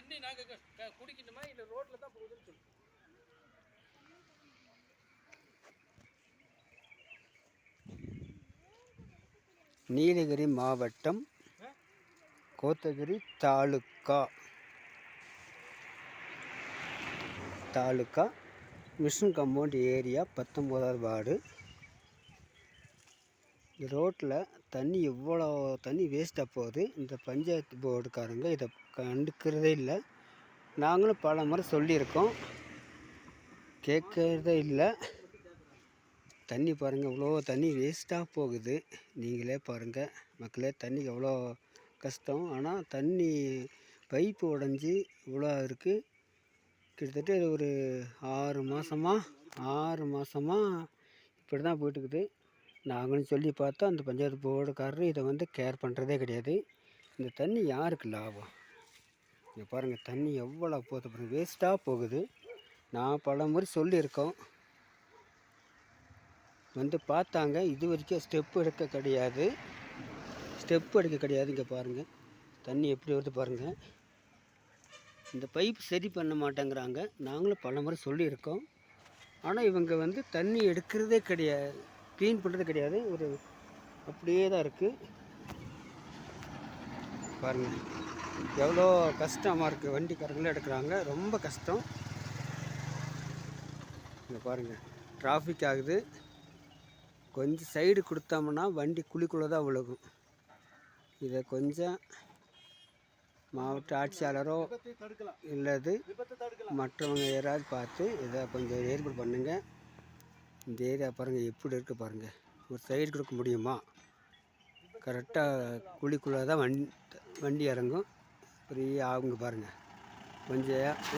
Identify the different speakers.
Speaker 1: தண்ணி நாங்கள் குடிக்கணுமா இல்லை ரோட்டில் தான் போகுதுன்னு சொல்லு.
Speaker 2: நீலகிரி மாவட்டம் Kotagiri taluka. Taluka mission compound area பத்தொம்போதாவது ward. ரோட்டில் தண்ணி எவ்வளோ தண்ணி வேஸ்ட்டாக போகுது இந்த பஞ்சாயத்து போர்டுக்காரங்க இதை கண்டுக்கிறதே இல்லை. நாங்களும் பல முறை சொல்லியிருக்கோம். கேட்கறதே இல்லை. தண்ணி பாருங்கள் இவ்வளோ தண்ணி வேஸ்ட்டாக போகுது. நீங்களே பாருங்கள் மக்களே தண்ணி எவ்வளோ கஷ்டம். ஆனால் தண்ணி பைப்பு உடஞ்சி இவ்வளோ இருக்குது கிட்டத்தட்ட ஒரு ஆறு மாதமா ஆறு மாதமா இப்படி தான் போயிட்டுருக்குது. நாங்களும் சொல்லி பார்த்தோம். அந்த பஞ்சாயத்து போர்டுக்காரரு இதை வந்து கேர் பண்ணுறதே கிடையாது. இந்த தண்ணி யாருக்கு லாபம்? இங்கே பாருங்கள் தண்ணி எவ்வளோ போகுது பாருங்கள் வேஸ்ட்டாக போகுது. நான் பல முறை சொல்லியிருக்கோம். வந்து பார்த்தாங்க. இது வரைக்கும் ஸ்டெப் எடுக்க கிடையாது. ஸ்டெப் எடுக்க கிடையாது இங்கே பாருங்கள் தண்ணி எப்படி வருது பாருங்கள் இந்த பைப் சரி பண்ண மாட்டேங்கிறாங்க. நாங்களும் பல முறை சொல்லியிருக்கோம். ஆனால் இவங்க வந்து தண்ணி எடுக்கிறதே கிடையாது. க்ளீன் பண்ணுறது கிடையாது. ஒரு அப்படியே தான் இருக்குது பாருங்கள் எவ்வளோ கஷ்டமாக இருக்குது வண்டிக்காரங்களும் எடுக்கிறாங்க. ரொம்ப கஷ்டம். இங்கே பாருங்கள் டிராஃபிக் ஆகுது. கொஞ்சம் சைடு கொடுத்தோம்னா வண்டி குழிக்குள்ளே தான் விழுகும். இதை கொஞ்சம் மாவட்ட ஆட்சியாளரோ இல்லது மற்றவங்க யாராவது பார்த்து இதை கொஞ்சம் ஏற்பாடு பண்ணுங்கள் இந்த ஏரியா பாருங்கள் எப்படி இருக்குது பாருங்கள் ஒரு சைடு கொடுக்க முடியுமா? கரெக்டாக குழிக்குள்ளே தான் வண் வண்டி இறங்கும். ஃப்ரீயாக ஆகுங்க பாருங்கள் கொஞ்சம்